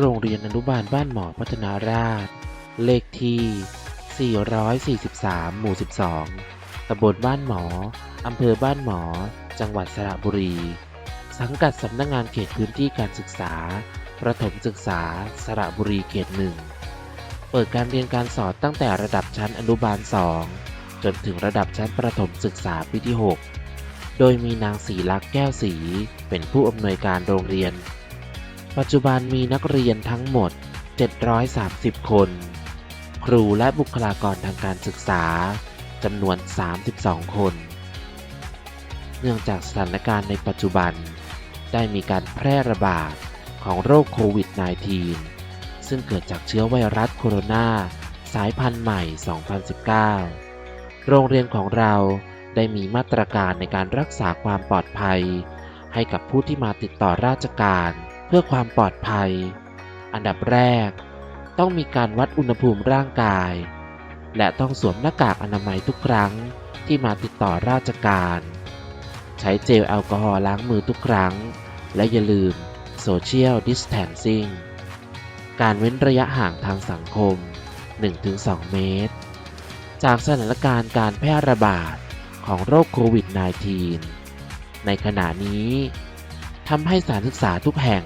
โรงเรียนอนุบาลบ้านหมอพัฒนาราษฎรเลขที่ 443 หมู่ 12 ตำบลบ้านหมอ อำเภอบ้านหมอ จังหวัดสระบุรี สังกัดสำนักงงานเขตพื้นที่การศึกษา ประถมศึกษา สระบุรีเขตหนึ่ง เปิดการเรียนการสอนตั้งแต่ระดับชั้นอนุบาล 2 จนถึงระดับชั้นประถมศึกษาปีที่ 6 โดยมีนางศรีลักษ์แก้วศรีเป็นผู้อำนวยการโรงเรียน ปัจจุบันมีนักเรียนทั้งหมด 730 คน ครูและบุคลากรทางการศึกษาจำนวน 32 คน เนื่องจากสถานการณ์ในปัจจุบัน ได้มีการแพร่ระบาดของโรคโควิด -19 ซึ่งเกิดจากเชื้อไวรัสโคโรนาสายพันธุ์ใหม่ 2019 โรงเรียนของเราได้มีมาตรการในการรักษาความปลอดภัย ให้กับผู้ที่มาติดต่อราชการ เพื่อความปลอดภัย อันดับแรก ต้องมีการวัดอุณหภูมิร่างกาย และต้องสวมหน้ากากอนามัยทุกครั้งที่มาติดต่อราชการ ใช้เจลแอลกอฮอล์ล้างมือทุกครั้ง และอย่าลืม Social Distancing การเว้นระยะห่างทางสังคม 1-2 เมตร จากสถานการณ์การแพร่ระบาดของโรคโควิด -19 ในขณะนี้ ทำให้สถานศึกษาทุกแห่ง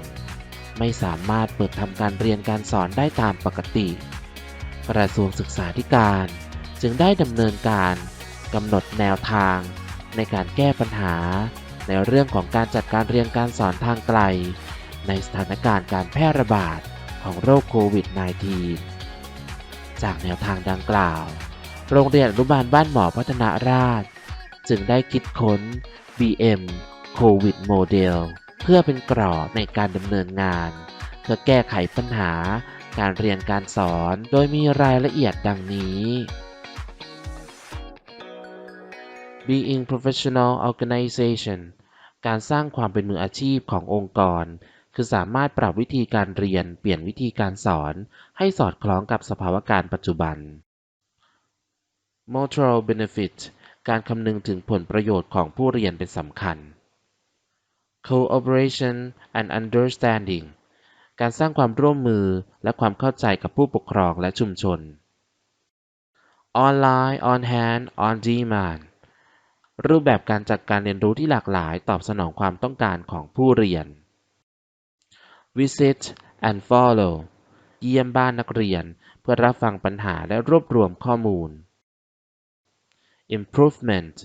ไม่สามารถเปิดทำการเรียนการสอนได้ตามปกติ กระทรวงศึกษาธิการจึงได้ดำเนินการกำหนดแนวทางในการแก้ปัญหา ในเรื่องของการจัดการเรียนการสอนทางไกล ในสถานการณ์การแพร่ระบาดของโรคโควิด -19 จากแนวทางดังกล่าว โรงเรียนอนุบาลบ้านหมอพัฒนาราษฎร์จึงได้คิดค้น BM โควิดโม เพื่อเป็นกรอบในการดำเนินงาน เพื่อแก้ไขปัญหา การเรียนการสอน โดยมีรายละเอียดดังนี้ Being Professional Organization การสร้างความเป็นมืออาชีพขององค์กร คือสามารถปรับวิธีการเรียน เปลี่ยนวิธีการสอน ให้สอดคล้องกับสภาวะการปัจจุบัน Mutual Benefit การคำนึงถึงผลประโยชน์ของผู้เรียนเป็นสำคัญ Cooperation and Understanding การสร้างความร่วมมือและความเข้าใจกับผู้ปกครองและชุมชน Online on hand on demand รูปแบบการจัดการเรียนรู้ที่หลากหลายตอบสนองความต้องการของผู้เรียน Visit and follow เยี่ยมบ้านนักเรียนเพื่อรับฟังปัญหาและรวบรวมข้อมูล Improvement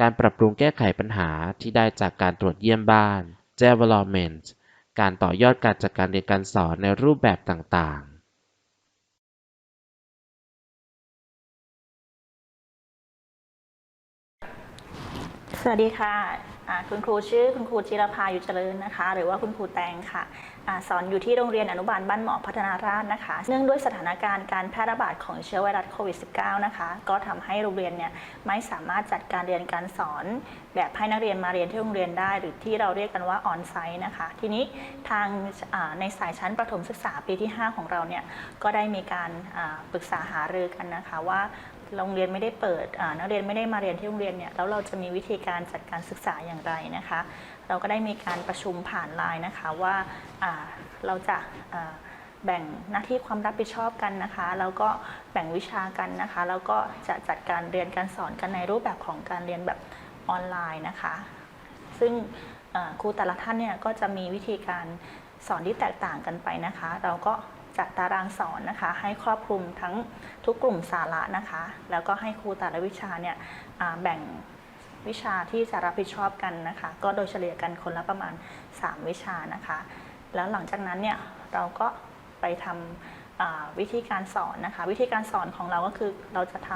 การปรับปรุงแก้ไขปัญหาที่ได้จากการตรวจเยี่ยมบ้าน Development การต่อยอดการจัดการเรียนการสอนในรูปแบบต่างๆสวัสดีค่ะอ่าคุณครูชื่อคุณครูจิรภาอยู่เจริญนะคะ หรือว่าคุณครูแตงค่ะ สอนอยู่ที่โรงเรียนอนุบาลบ้านหมอพัฒนาราษฎร์นะคะ เนื่องด้วยสถานการณ์การแพร่ระบาดของเชื้อไวรัสโควิด -19 นะคะ ก็ทำให้โรงเรียนเนี่ยไม่สามารถจัดการเรียนการสอน แบบให้นักเรียนมาเรียนที่โรงเรียนได้ หรือที่เราเรียกกันว่าออนไซต์นะคะ ทีนี้ทางในสายชั้นประถมศึกษาปีที่ 5 ของเราเนี่ยก็ได้มีการปรึกษาหารือกันนะคะว่าโรงเรียนไม่ได้เปิดนักเรียนไม่ได้มาเรียนที่โรงเรียนเนี่ยแล้วเราจะมีวิธีการจัดการศึกษาอย่างไรนะคะ เราก็ได้มีการประชุมผ่านไลน์นะคะว่าเราจะแบ่งหน้าที่ความรับผิดชอบกันนะคะ แล้วก็แบ่งวิชากันนะคะ แล้วก็จะจัดการเรียนการสอนกันในรูปแบบของการเรียนแบบออนไลน์นะคะ ซึ่งครูแต่ละท่านเนี่ยก็จะมีวิธีการสอนที่แตกต่างกันไปนะคะ เราก็จัดตารางสอนนะคะ ให้ครอบคลุมทั้งทุกกลุ่มสาระนะคะ แล้วก็ให้ครูแต่ละวิชาเนี่ยแบ่ง วิชาที่จะรับผิดชอบกันนะคะ ก็โดยเฉลี่ยกันคนละประมาณ 3 วิชานะคะ แล้วหลังจากนั้นเนี่ยเราก็ไปทำวิธีการสอนนะคะ วิธีการสอนของเราก็คือเราจะท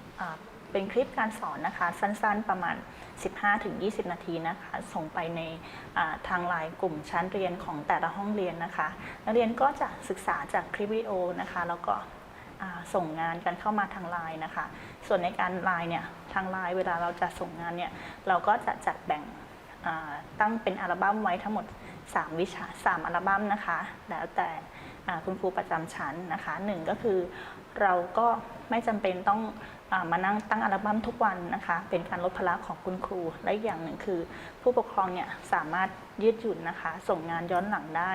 ำเป็นคลิปการสอนนะคะ สั้นๆประมาณ 15-20 นาทีนะคะ ส่งไปในทางไลน์กลุ่มชั้นเรียนของแต่ละห้องเรียนนะคะ นักเรียนก็จะศึกษาจากคลิปวิดีโอนะคะ แล้วก็ ส่งงานกันเข้ามาทางไลน์นะคะ ส่วนในการไลน์เนี่ยทางไลน์เวลาเราจะส่งงานเนี่ยเราก็จะจัดแบ่งตั้งเป็นอัลบั้มไว้ทั้งหมด 3 วิชา 3 อัลบั้มนะคะ แล้วแต่คุณครูประจำชั้นนะคะหนึ่งก็คือเราก็ไม่จำเป็นต้องอมานั่งตั้งอัลบั้มทุกวันนะคะ เป็นการลดภาระของคุณครู และอีกอย่างหนึ่งคือ ผู้ปกครองเนี่ยสามารถยืดหยุ่นนะคะ ส่งงานย้อนหลังได้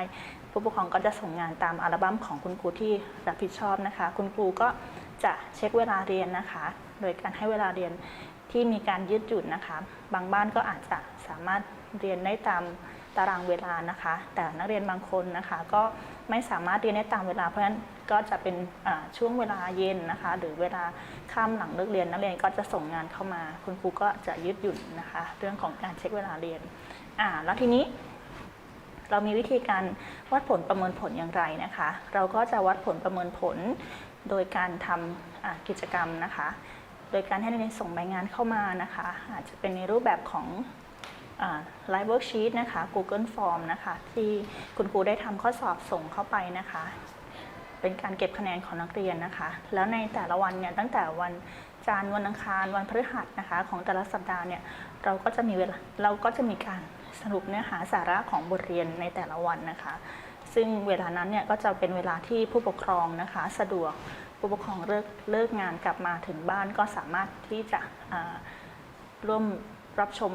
ผู้ปกครองก็จะส่งงานตามอัลบั้มของคุณครูที่รับผิดชอบนะคะ คุณครูก็จะเช็คเวลาเรียนนะคะ โดยการให้เวลาเรียนที่มีการยืดหยุ่นนะคะ บางบ้านก็อาจจะสามารถเรียนได้ตามตารางเวลานะคะ แต่นักเรียนบางคนนะคะ ก็ไม่สามารถเรียนได้ตามเวลา เพราะฉะนั้นก็จะเป็นช่วงเวลาเย็นนะคะ หรือเวลาค่ำหลังเลิกเรียนนักเรียนก็จะส่งงานเข้ามา คุณครูก็จะยืดหยุ่นนะคะ เรื่องของการเช็คเวลาเรียนอ่าแล้วทีนี้ เรามีวิธีการวัดผลประเมินผลอย่างไรนะคะ เราก็จะวัดผลประเมินผลโดยการทำกิจกรรมนะคะ โดยการให้นักเรียนส่งใบงานเข้ามานะคะ อาจจะเป็นในรูปแบบของไลฟ์เวิร์กชีตนะคะ Google Form นะคะ ที่คุณครูได้ทำข้อสอบส่งเข้าไปนะคะ เป็นการเก็บคะแนนของนักเรียนนะคะ แล้วในแต่ละวันเนี่ยตั้งแต่วันจันทร์วันอังคารวันพฤหัสนะคะ ของแต่ละสัปดาห์เนี่ยเราก็จะมีเวลาเราก็จะมีการ สรุปเนื้อหาสาระของบทเรียนในแต่ละวันนะคะ ซึ่งเวลานั้นเนี่ยก็จะเป็นเวลาที่ผู้ปกครองนะคะ สะดวกผู้ปกครองเลิกเลิกงานกลับมาถึงบ้านก็สามารถที่จะร่วมรับชม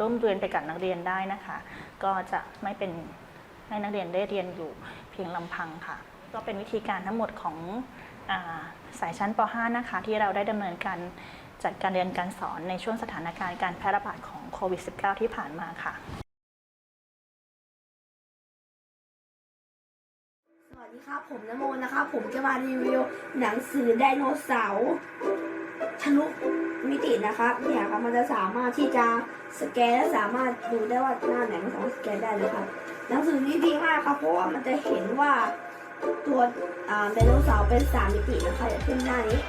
ร่วมเรียนไปกับนักเรียนได้นะคะ ก็จะไม่เป็นให้นักเรียนได้เรียนอยู่เพียงลำพังค่ะ ก็เป็นวิธีการทั้งหมดของอาสายชั้นป .5 นะคะ ที่เราได้ดำเนินการ จัดการเรียนการสอนในช่วงสถานการณ์การแพร่ระบาดของโควิด -19 ที่ผ่านมาค่ะ สวัสดีครับ ผมนโมนะครับ ผมจะมารีวิวหนังสือไดโนเสาร์ทะลุมิตินะครับเนี่ยครับมันจะสามารถที่จะสแกนและสามารถดูได้ว่าหน้าไหนมันสามารถสแกนได้เลยครับหนังสือนี้ดีมากครับเพราะว่ามันจะเห็นว่าตัวไดโนเสาร์เป็นสามมิตินะคะอย่าขึ้นหน้านี้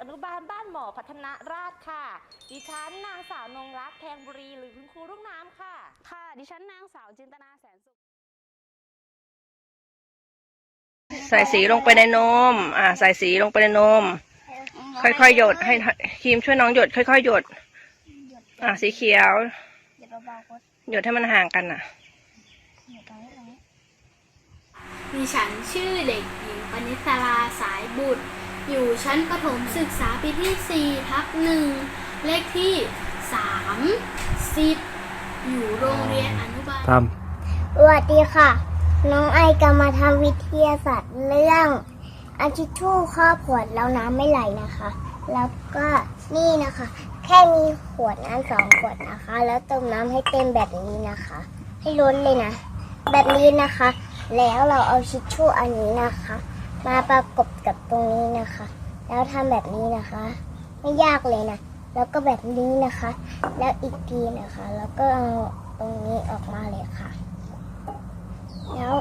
อนุบาลบ้านหมอพัฒนาราชค่ะ ดิฉันนางสาวนงรักแพงบุรีหรือคุณครูรุ่งน้ำค่ะ ค่ะ ดิฉันนางสาวจินตนาแสนสุข ใส่สีลงไปในนม อ่า ใส่สีลงไปในนม ค่อยๆหยด ให้ครีมช่วยน้องหยด ค่อยๆหยด อ่า สีเขียว หยดให้มันห่างกันอะดิฉันชื่อเด็กหญิงปณิสราสายบุตร อยู่ชั้นประถมศึกษาปีที่4ทับหนึ่งเลขที่3 10อยู่โรงเรียนอนุบาลสวัสดีค่ะ น้องไอจะมาทำวิทยาศาสตร์เรื่องอาชิชชู่ครอบขวดแล้วน้ำไม่ไหลนะคะ แล้วก็นี่นะคะ แค่มีขวดน้ำสองขวดนะคะ แล้วเติมน้ำให้เต็มแบบนี้นะคะ ให้ล้นเลยนะ แบบนี้นะคะ แล้วเราเอาชิชชู่อันนี้นะคะ มาประกบกับตรงนี้นะคะ แล้วทำแบบนี้นะคะ ไม่ยากเลยนะ แล้วก็แบบนี้นะคะ แล้วอีกทีนะคะ แล้วก็เอาตรงนี้ออกมาเลยค่ะ แล้ว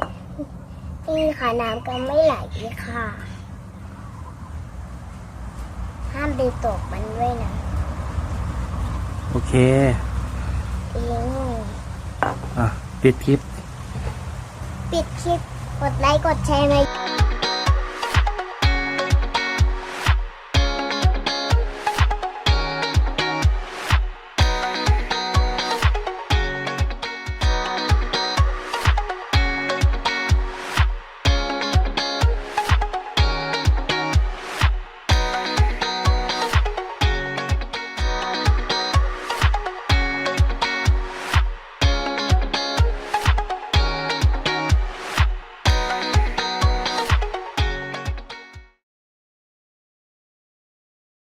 นี่ค่ะน้ำก็ไม่ไหลค่ะ ห้ามไปตกมันด้วยนะโอเคอิงอะ ปิดคลิป ปิดคลิป กดไลค์ กดแชร์ใน